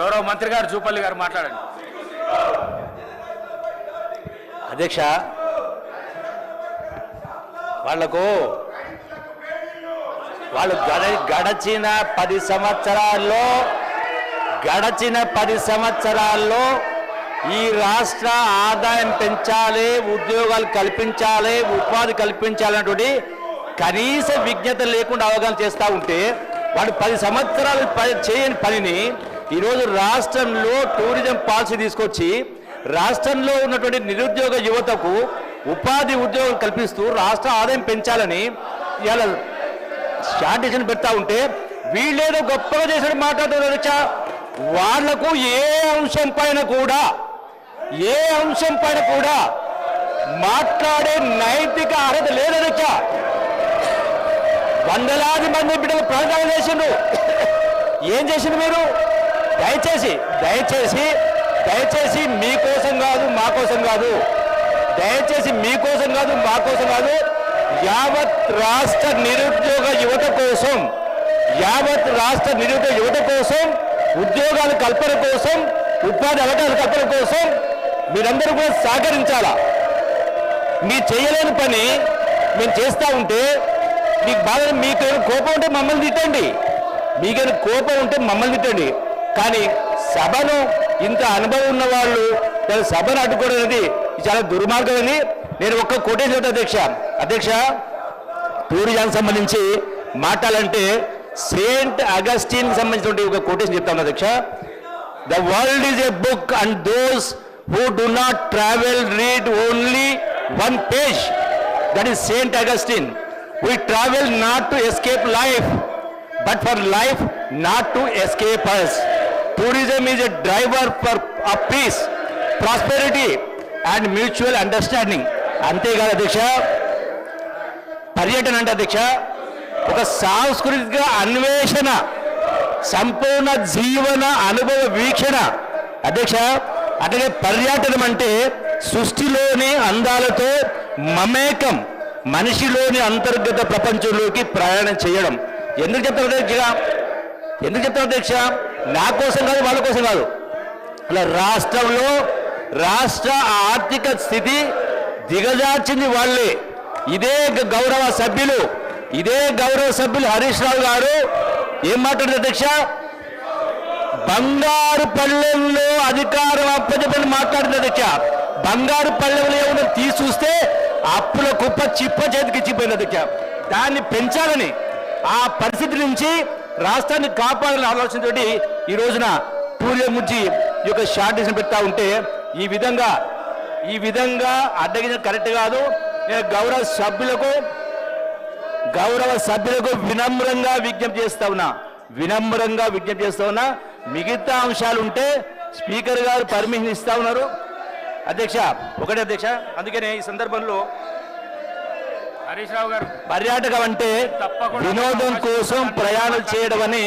గౌరవ మంత్రి గారు జూపల్లి గారు మాట్లాడండి. అధ్యక్ష వాళ్ళకు వాళ్ళు గడ గడచిన పది సంవత్సరాల్లో గడచిన పది సంవత్సరాల్లో ఈ రాష్ట్ర ఆదాయం పెంచాలి ఉద్యోగాలు కల్పించాలి ఉపాధి కల్పించాలన్నటువంటి కనీస విజ్ఞత లేకుండా అవగాహన చేస్తూ ఉంటే వాడు పది సంవత్సరాలు చేయని పనిని ఈరోజు రాష్ట్రంలో టూరిజం పాలసీ తీసుకొచ్చి రాష్ట్రంలో ఉన్నటువంటి నిరుద్యోగ యువతకు ఉపాధి ఉద్యోగం కల్పిస్తూ రాష్ట్ర ఆదాయం పెంచాలని ఇలా స్టాండేషన్ పెడతా ఉంటే వీళ్ళేదో గొప్పగా చేసిన మాట్లాడుతున్నారు వాళ్ళకు ఏ అంశం పైన కూడా ఏ అంశం పైన కూడా మాట్లాడే నైతిక అర్హత లేదు వందలాది మంది బిడ్డలు ప్రాణాలు చేసిండ్రు ఏం చేసిండు మీరు? దయచేసి దయచేసి దయచేసి మీకోసం కాదు మా కోసం కాదు. దయచేసి మీకోసం కాదు మా కోసం కాదు. యావత్ రాష్ట్ర నిరుద్యోగ యువత కోసం యావత్ రాష్ట్ర నిరుద్యోగ యువత కోసం ఉద్యోగాల కల్పన కోసం ఉపాధి అవకాశాల కల్పన కోసం మీరందరూ కూడా సహకరించాలా? మీరు చేయలేని పని మేము చేస్తూ ఉంటే మీకు బాధ మీకు కోపం ఉంటే మమ్మల్ని తిట్టండి. మీకైనా కోపం ఉంటే మమ్మల్ని తిట్టండి. కానీ సభను ఇంత అనుభవం ఉన్న వాళ్ళు సభను అడ్డుకోవడం అనేది చాలా దుర్మార్గం అని నేను ఒక్క కోటేజ్ అధ్యక్ష. అధ్యక్ష టూరిజానికి సంబంధించి మాట్లాడాలంటే సెయింట్ అగస్టిన్ సంబంధించిన ఒక కోటేషన్ చెప్తాను అధ్యక్ష. The world is a book and those who do not travel read only one page. That is Saint Augustine. We travel not to escape life but for life not to escape us. Tourism is a driver for a peace prosperity and mutual understanding అంతేకాదు అధ్యక్ష. పర్యటన అంటే అధ్యక్ష ఒక సాంస్కృతిక అన్వేషణ సంపూర్ణ జీవన అనుభవ వీక్షణ. అధ్యక్ష అట్లాగే పర్యటనం అంటే సృష్టిలోని అందాలతో మమేకం మనిషిలోని అంతర్గత ప్రపంచంలోకి ప్రయాణం చేయడం. ఎందుకు చెప్తారు అధ్యక్ష? ఎందుకు చెప్తారు అధ్యక్ష? నా కోసం కాదు వాళ్ళ కోసం కాదు. అలా రాష్ట్రంలో రాష్ట్ర ఆర్థిక స్థితి దిగజార్చింది వాళ్ళే. ఇదే గ- గౌరవ సభ్యులు ఇదే గౌరవ సభ్యులు హరీష్ రావు గారు. ఏం మాట్లాడారు అధ్యక్ష? బంగారు పల్లెల్లో అధికారం అప్పచెప్పని మాట్లాడింది అధ్యక్ష. బంగారు పల్లెల్లో ఏమన్నా తీసుస్తే అప్పుల కుప్ప చిప్ప చేతికి ఇచ్చిపోయింది అధ్యక్ష. దాన్ని పెంచాలని ఆ పరిస్థితి నుంచి రాష్ట్రాన్ని కాపాడాలని ఆలోచనతోటి ఈ రోజున టూరిజం గురించి ఈ యొక్క షార్టేజ్ పెడతా ఉంటే ఈ విధంగా ఈ విధంగా అడ్డగించడం కరెక్ట్ కాదు. నేను గౌరవ సభ్యులకు గౌరవ సభ్యులకు వినమ్రంగా విజ్ఞప్తి చేస్తా ఉన్నా. వినమ్రంగా విజ్ఞప్తి చేస్తా ఉన్నా. మిగతా అంశాలు ఉంటే స్పీకర్ గారు పర్మిషన్ ఇస్తా ఉన్నారు. అధ్యక్ష ఒకటే అధ్యక్ష అందుకనే ఈ సందర్భంలో హరీష్ రావు గారు పర్యాటకం అంటే వినోదం కోసం ప్రయాణం చేయడం అని